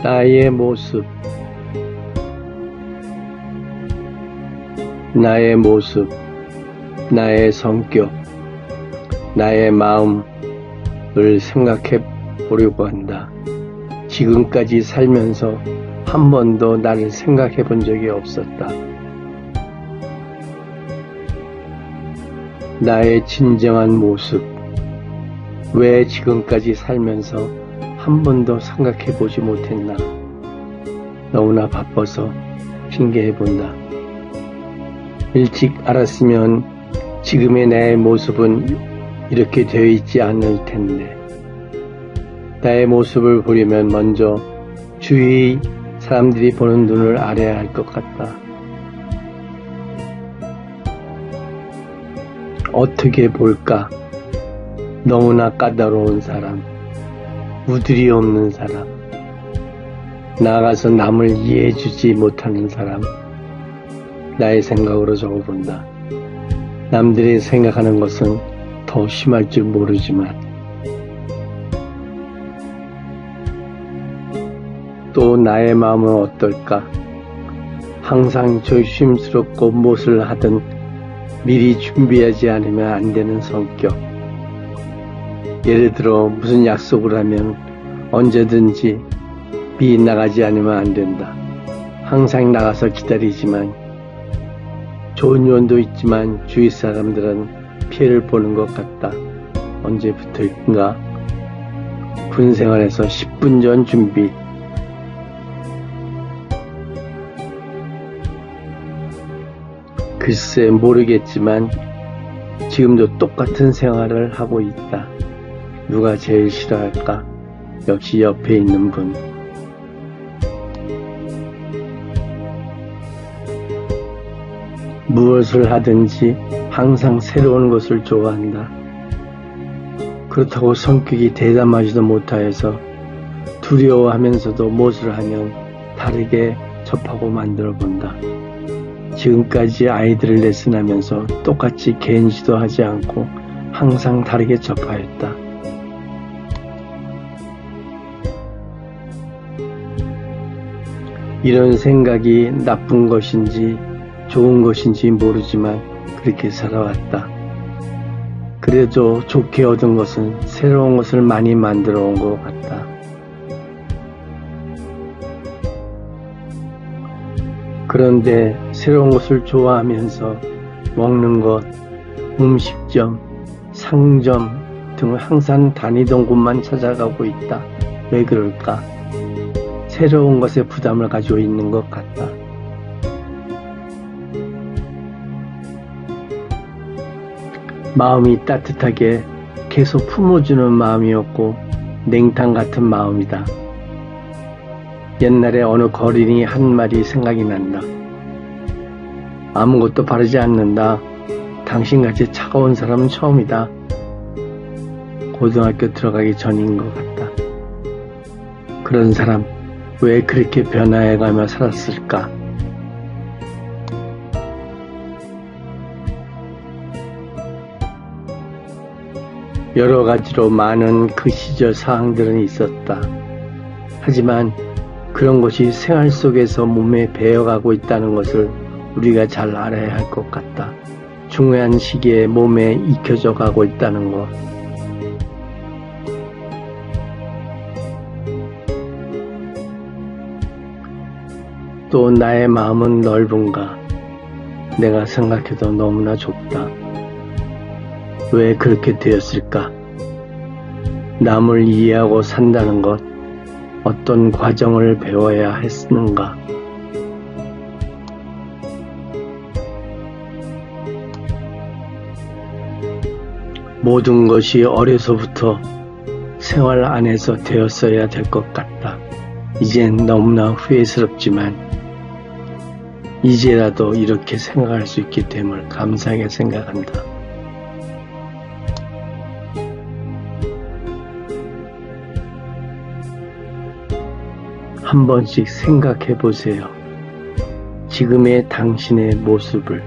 나의 모습, 나의 모습, 나의 성격, 나의 마음을 생각해 보려고 한다. 지금까지 살면서 한 번도 나를 생각해 본 적이 없었다. 나의 진정한 모습, 왜 지금까지 살면서 한 번도 생각해 보지 못했나? 너무나 바빠서 핑계해 본다. 일찍 알았으면 지금의 나의 모습은 이렇게 되어 있지 않을 텐데. 나의 모습을 보려면 먼저 주위 사람들이 보는 눈을 알아야 할 것 같다. 어떻게 볼까? 너무나 까다로운 사람, 우들이 없는 사람, 나가서 남을 이해해주지 못하는 사람, 나의 생각으로 적어본다. 남들이 생각하는 것은 더 심할 줄 모르지만, 또 나의 마음은 어떨까? 항상 조심스럽고 무엇을 하든 미리 준비하지 않으면 안 되는 성격. 예를 들어 무슨 약속을 하면 언제든지 미리 나가지 않으면 안 된다. 항상 나가서 기다리지만 좋은 요원도 있지만 주위 사람들은 피해를 보는 것 같다. 언제부터인가 군 생활에서 10분 전 준비 글쎄 모르겠지만 지금도 똑같은 생활을 하고 있다. 누가 제일 싫어할까? 역시 옆에 있는 분. 무엇을 하든지 항상 새로운 것을 좋아한다. 그렇다고 성격이 대담하지도 못하여서 두려워하면서도 무엇을 하면 다르게 접하고 만들어 본다. 지금까지 아이들을 레슨하면서 똑같이 개인지도 하지 않고 항상 다르게 접하였다. 이런 생각이 나쁜 것인지 좋은 것인지 모르지만 그렇게 살아왔다. 그래도 좋게 얻은 것은 새로운 것을 많이 만들어 온 것 같다. 그런데 새로운 것을 좋아하면서 먹는 것, 음식점, 상점 등을 항상 다니던 곳만 찾아가고 있다. 왜 그럴까? 새로운 것에 부담을 가지고 있는 것 같다. 마음이 따뜻하게 계속 품어주는 마음이었고 냉탕 같은 마음이다. 옛날에 어느 거린이 한 말이 생각이 난다. 아무것도 바르지 않는다. 당신같이 차가운 사람은 처음이다. 고등학교 들어가기 전인 것 같다. 그런 사람 왜 그렇게 변화해가며 살았을까? 여러 가지로 많은 그 시절 사항들은 있었다. 하지만 그런 것이 생활 속에서 몸에 배어가고 있다는 것을 우리가 잘 알아야 할 것 같다. 중요한 시기에 몸에 익혀져 가고 있다는 것. 또 나의 마음은 넓은가? 내가 생각해도 너무나 좁다. 왜 그렇게 되었을까? 남을 이해하고 산다는 것, 어떤 과정을 배워야 했는가? 모든 것이 어려서부터 생활 안에서 되었어야 될 것 같다. 이젠 너무나 후회스럽지만, 이제라도 이렇게 생각할 수 있기 때문에 감사하게 생각한다. 한 번씩 생각해 보세요. 지금의 당신의 모습을